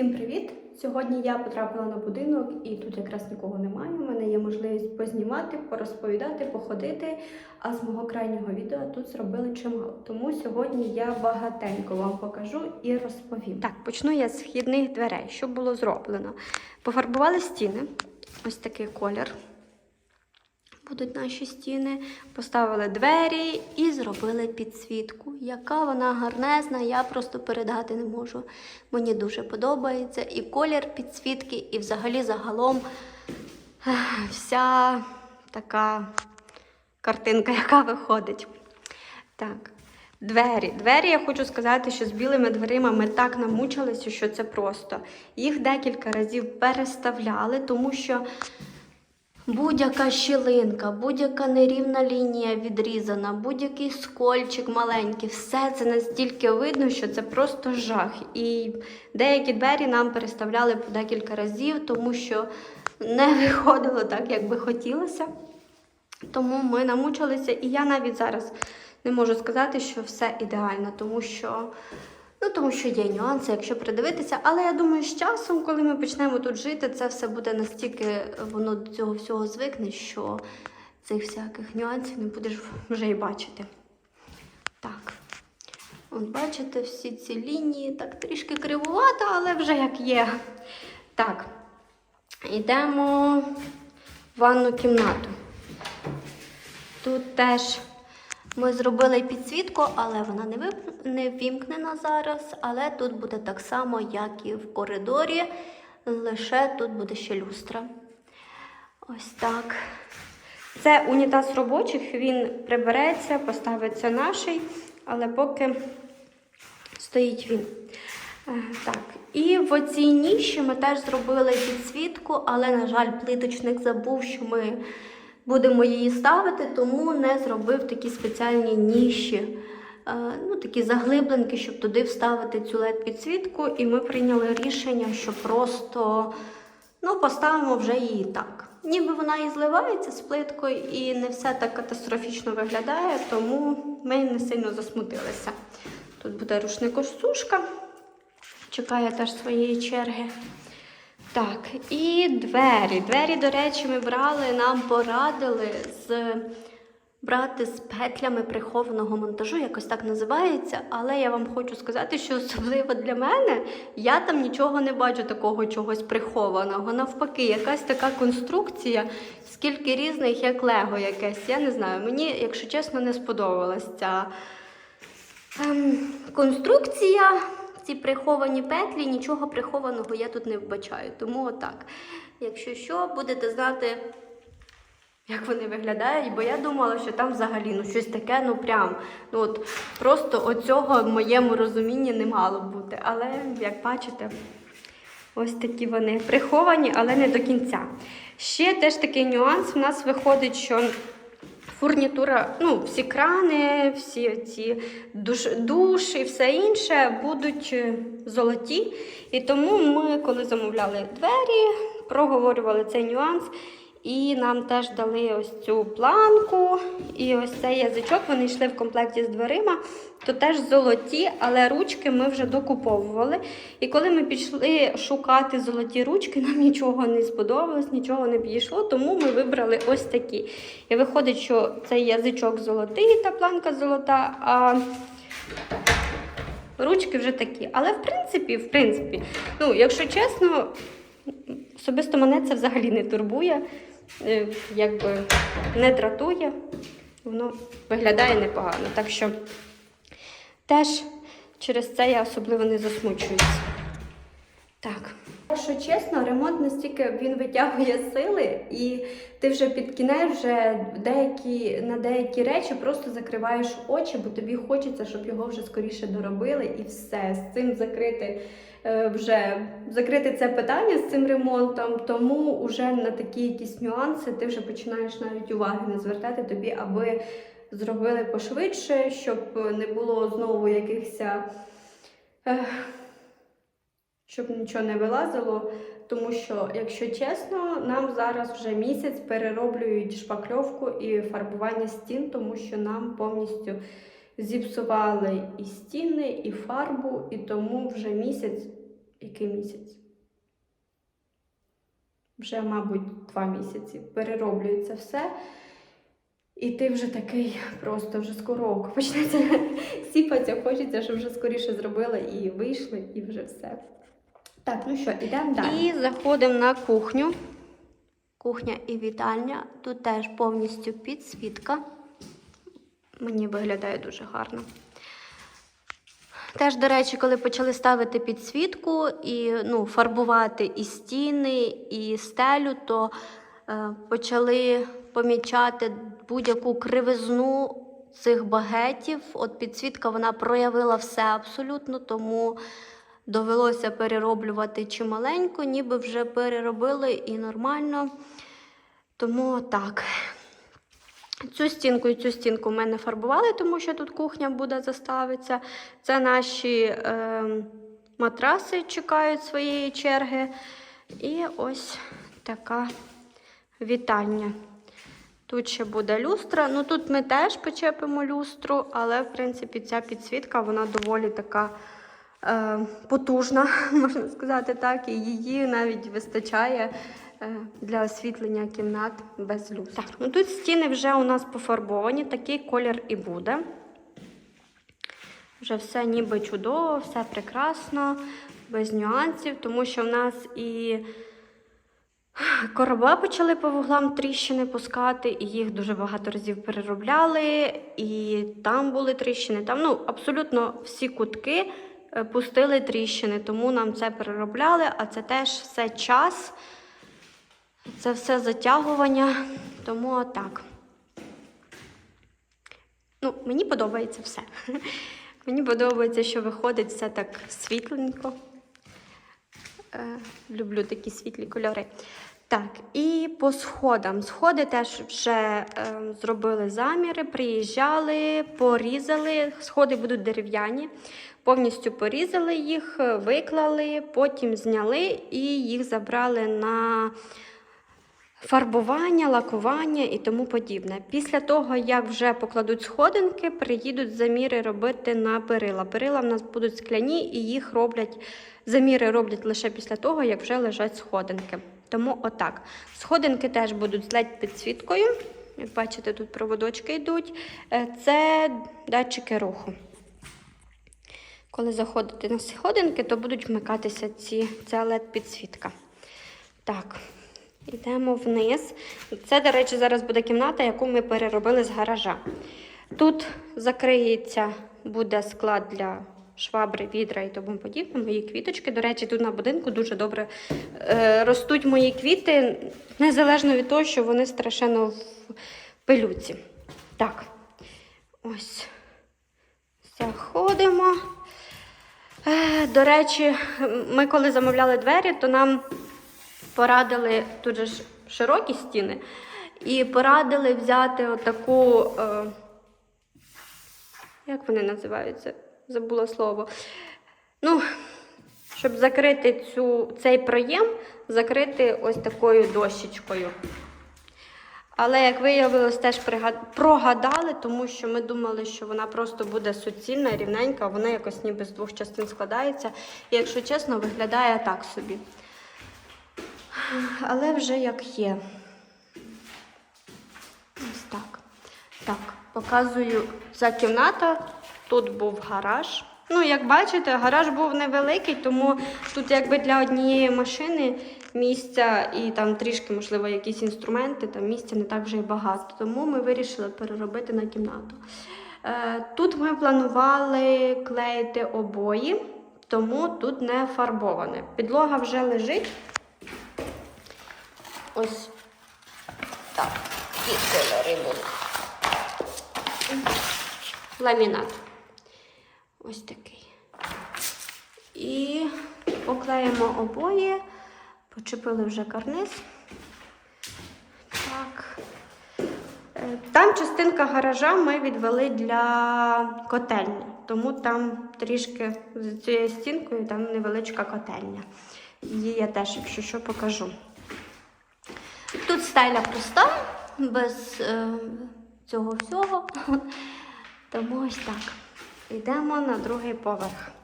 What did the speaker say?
Всім привіт! Сьогодні я потрапила на будинок і тут якраз нікого немає. У мене є можливість познімати, порозповідати, походити. А з мого крайнього відео тут зробили чимало. Тому сьогодні я багатенько вам покажу і розповім. Так, почну я з вхідних дверей. Що було зроблено? Пофарбували стіни, ось такий колір. Будуть наші стіни, поставили двері і зробили підсвітку. Яка вона гарнезна, я просто передати не можу. Мені дуже подобається і колір підсвітки, і взагалі загалом вся така картинка, яка виходить. Так, двері. Двері я хочу сказати, що з білими дверима ми так намучилися, що це просто. Їх декілька разів переставляли, тому що. Будь-яка щілинка, будь-яка нерівна лінія відрізана, будь-який скольчик маленький, все це настільки видно, що це просто жах. І деякі двері нам переставляли по декілька разів, тому що не виходило так, як би хотілося. Тому ми намучилися, і я навіть зараз не можу сказати, що все ідеально, тому що. Ну, тому що є нюанси, якщо придивитися. Але я думаю, з часом, коли ми почнемо тут жити, це все буде настільки воно до цього всього звикне, що цих всяких нюансів не будеш вже і бачити. Так. От бачите, всі ці лінії так трішки кривувато, але вже як є. Так, йдемо в ванну кімнату. Тут теж ми зробили підсвітку, але вона не вип... не ввімкнена зараз. Але тут буде так само, як і в коридорі. Лише тут буде ще люстра. Ось так. Це унітаз робочих, він прибереться, поставиться наший, але поки стоїть він. Е, Так, і в оцій ніші ми теж зробили підсвітку, але, на жаль, плиточник забув, що ми будемо її ставити, тому не зробив такі спеціальні ніші, е, ну, такі заглибленки, щоб туди вставити цю led підсвітку. І ми прийняли рішення, що просто ну, поставимо вже її так. Ніби вона і зливається з плиткою, і не все так катастрофічно виглядає, тому ми не сильно засмутилися. Тут буде рушникосушка, чекає теж своєї черги. Так, і двері. Двері, до речі, ми брали, нам порадили з брати з петлями прихованого монтажу, якось так називається. Але я вам хочу сказати, що особливо для мене я там нічого не бачу такого чогось прихованого. Навпаки, якась така конструкція, скільки різних, як лего якесь. Я не знаю. Мені, якщо чесно, не сподобалась ця ем, конструкція ці приховані петлі, нічого прихованого я тут не вбачаю. Тому отак. Якщо що, будете знати, як вони виглядають, бо я думала, що там взагалі ну, щось таке, ну прям. Ну от Просто оцього в моєму розумінні не мало бути. Але, як бачите, ось такі вони приховані, але не до кінця. Ще теж такий нюанс. У нас виходить, що фурнітура, ну, всі крани, всі ці душ, душ і все інше будуть е, золоті. І тому ми, коли замовляли двері, проговорювали цей нюанс. І нам теж дали ось цю планку і ось цей язичок. Вони йшли в комплекті з дверима, то теж золоті, але ручки ми вже докуповували. І коли ми пішли шукати золоті ручки, нам нічого не сподобалось, нічого не підійшло, тому ми вибрали ось такі. І виходить, що цей язичок золотий, та планка золота. а Ручки вже такі. Але в принципі, в принципі, ну, якщо чесно, особисто мене це взагалі не турбує, якби не дратує, воно виглядає непогано. Так що теж через це я особливо не засмучуюся. Так. Якщо чесно, ремонт настільки він витягує сили, і ти вже під кінець вже деякі, на деякі речі просто закриваєш очі, бо тобі хочеться, щоб його вже скоріше доробили і все. З цим закрити е, вже закрити це питання з цим ремонтом. Тому вже на такі якісь нюанси ти вже починаєш навіть уваги не звертати тобі, аби зробили пошвидше, щоб не було знову якихось. Е, щоб нічого не вилазило. Тому що, якщо чесно, нам зараз вже місяць перероблюють шпакльовку і фарбування стін, тому що нам повністю зіпсували і стіни, і фарбу, і тому вже місяць який місяць? Вже, мабуть, два місяці. Перероблюється все. І ти вже такий просто вже скоро почнеться сіпатися, хочеться, щоб вже скоріше зробила і вийшли, і вже все. Так, ну що, ідемо далі. І заходимо на кухню. Кухня і вітальня. Тут теж повністю підсвітка. Мені виглядає дуже гарно. Теж, до речі, коли почали ставити підсвітку і ну, фарбувати і стіни, і стелю, то е, почали помічати будь-яку кривизну цих багетів. От підсвітка вона проявила все абсолютно, тому довелося перероблювати чималенько, ніби вже переробили і нормально. Тому так. Цю стінку і цю стінку ми не фарбували, тому що тут кухня буде заставитися. Це наші е, матраси чекають своєї черги. І ось така вітальня. Тут ще буде люстра. Ну тут ми теж почепимо люстру, але в принципі ця підсвітка вона доволі така потужна, можна сказати так, і її навіть вистачає е, для освітлення кімнат без люстр. Ну тут стіни вже у нас пофарбовані, такий колір і буде. Вже все ніби чудово, все прекрасно, без нюансів, тому що в нас і короба почали по вуглам тріщини пускати, і їх дуже багато разів переробляли, і там були тріщини. Там ну, абсолютно всі кутки е, пустили тріщини, тому нам це переробляли, а це теж все час, це все затягування, тому отак. Ну, мені подобається все. Мені подобається, що виходить все так світленько. Е, люблю такі світлі кольори. Так, і по сходам. Сходи теж вже е, зробили заміри, приїжджали, порізали. Сходи будуть дерев'яні. Повністю порізали їх, виклали, потім зняли і їх забрали на фарбування, лакування і тому подібне. Після того, як вже покладуть сходинки, приїдуть заміри робити на перила. Перила в нас будуть скляні, і їх роблять, заміри роблять лише після того, як вже лежать сходинки. Тому отак. Сходинки теж будуть з led підсвіткою. Як бачите, тут проводочки йдуть. Е, Це датчики руху. Коли заходите на сходинки, то будуть вмикатися ці, ця led підсвітка. Так. Йдемо вниз. Це, до речі, зараз буде кімната, яку ми переробили з гаража. Тут закриється, буде склад для швабри, відра і тому подібне. Мої квіточки. До речі, тут на будинку дуже добре е, ростуть мої квіти, незалежно від того, що вони страшенно в пилюці. Так, ось заходимо. Е, до речі, ми коли замовляли двері, то нам порадили тут же широкі стіни, і порадили взяти отаку, е, як вони називаються? Забула слово. Ну, щоб закрити цю, цей проєм, закрити ось такою дощечкою. Але, як виявилось, теж прогадали, тому що ми думали, що вона просто буде суцільна, рівненька, вона якось ніби з двох частин складається. І, якщо чесно, виглядає так собі. Але вже як є. Ось так. Так, показую ця кімната. Тут був гараж. Ну, як бачите, гараж був невеликий, тому тут якби для однієї машини місця і там трішки, можливо, якісь інструменти, там місця не так вже й багато. Тому ми вирішили переробити на кімнату. Е, тут ми планували клеїти обої, тому тут не фарбоване. Підлога вже лежить. Ось так, ці кольори будуть. Ламінат. Ось такий. І поклеїмо обоє, почепили вже карниз. Так. Е, Там частинка гаража ми відвели для котельні, тому там трішки з цією стінкою там невеличка котельня. Її я теж, якщо що, покажу. Тут стайля проста, без е, цього всього. Тому ось так. Йдемо на другий поверх.